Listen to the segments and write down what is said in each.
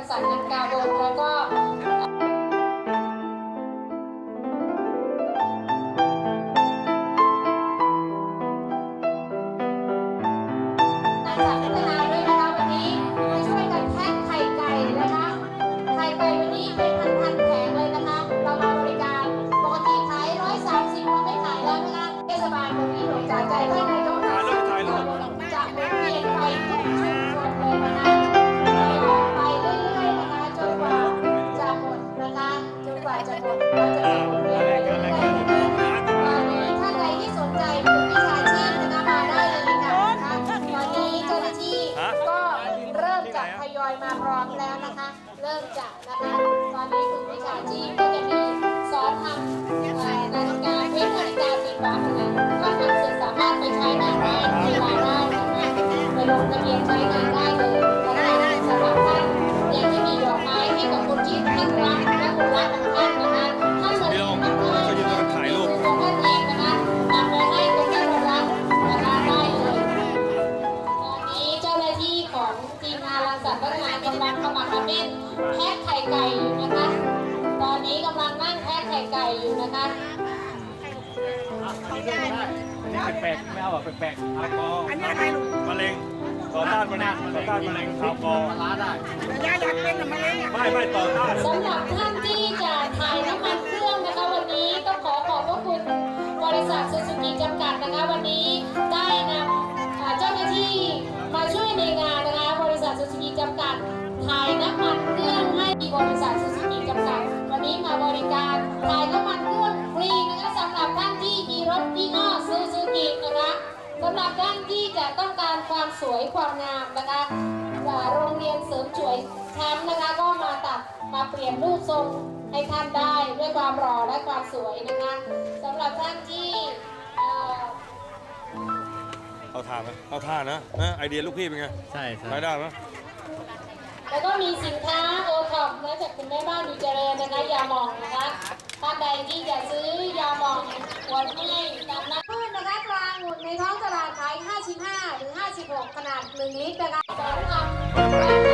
งสรรค์นันกาบนแล้วก็ นี้คือวิ แปลกๆไม่เอาแบบแปลกๆทากออันนี้อะไรลูกมะเร็งต่อต้านมะเร็งต่อต้านมะเร็งทากอล้าได้ย่าอยากเป็นมะเร็งไม่ไม่ต่อต้านสำหรับท่านที่จะถ่ายน้ำมันเครื่องนะคะวันนี้ต้องขอขอบพระคุณบริษัทซูซูกิจำกัดนะคะวันนี้ได้นำเจ้าหน้าที่มาช่วยในงานนะคะบริษัทซูซูกิจำกัดถ่ายน้ำมันเครื่องให้บริษัทซูซูกิจำกัดวันนี้มาบริการถ่ายน้ำ สำหรับท่านที่จะต้องการความสวยความงามนะคะอ่าโรงเรียนเสริมสวยแชมป์นะคะ ก็มาตัดมาเปลี่ยนรูปทรงให้ท่านได้ด้วยความหล่อและความสวยนะคะสำหรับท่านที่เอ่อเอาท่าไหมเอาท่านะนะไอเดียลูกพี่เป็นไงใช่ใช่รายได้ไหมแล้วก็มีสินค้าโอท็อปนะจากคุณแม่บ้านดูเจริญนะคะยาหมองนะคะ ท่านใดที่จะซื้อยาหมองปวดเมื่อยตามนั้นพืชนะคะกลางหมุนในท้องตลาดขาย 55 หรือ 56 ขนาด 1 ลิตรนะคะสองคำ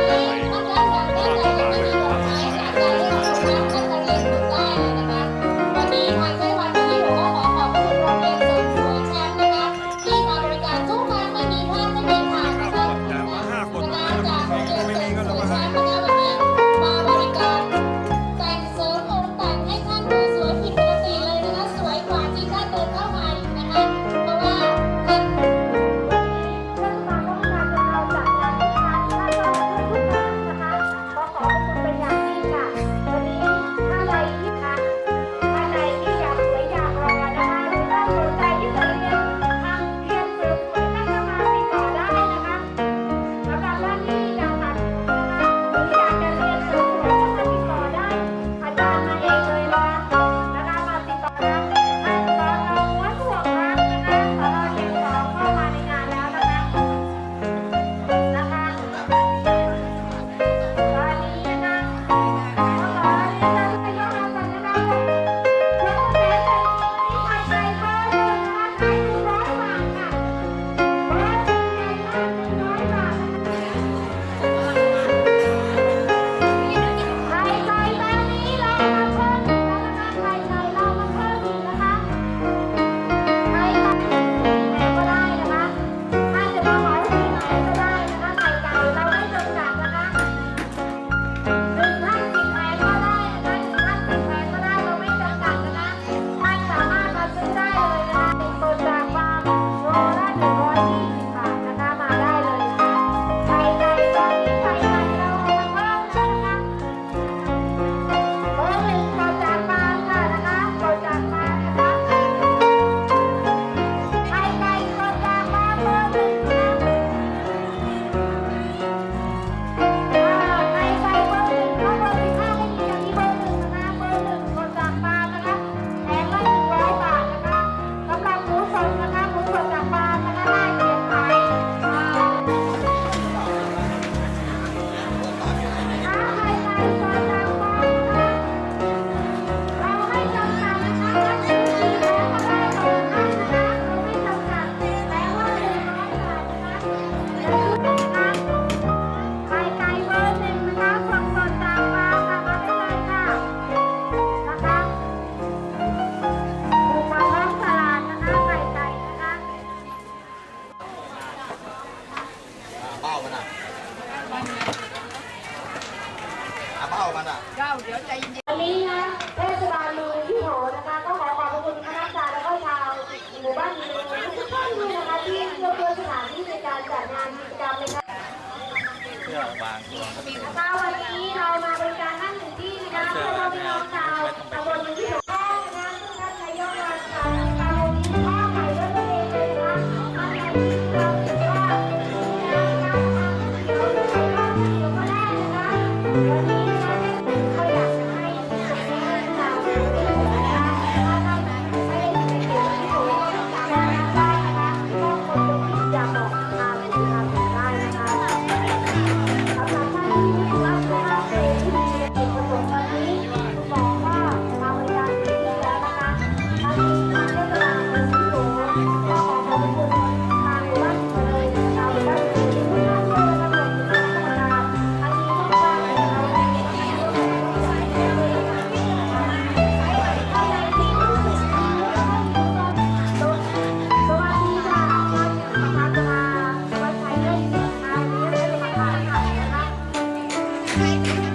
ม